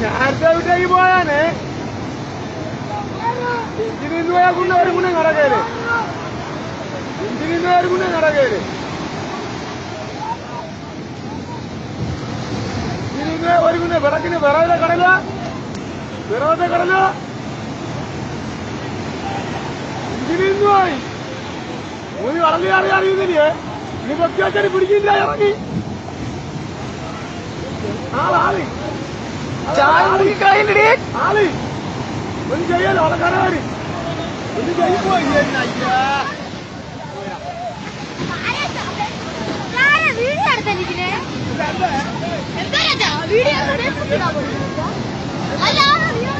നേരത്തെ വിട്ടേക്ക് പോയാനേ? ഇഞ്ചിനിന്ന് പോയാൽക്കൊണ്ട് ഒരു ഗുണം കടകേര് ഇഞ്ചിനിന്ന് ഒരു ഗുണം കടകേര് ഇഞ്ചിനിന്ന് ഒരു ഗുണം വിറക്കിന് വിറവിലെ കടല? വിറവത്തെ കടല? ഇഞ്ചിനിന്ന് പോയി ഒരു കടലിയാറിയാറിയുന്നില്ലേ ഇനി വെച്ചാൽ പിടിക്കില്ല ഇറങ്ങി. ആളാളി ചായ ആളി ഒന്നും ചെയ്യാലോ ആൾക്കാരെ ഒന്നും ചെയ്യുമ്പോ വീഡിയോ വീഡിയോ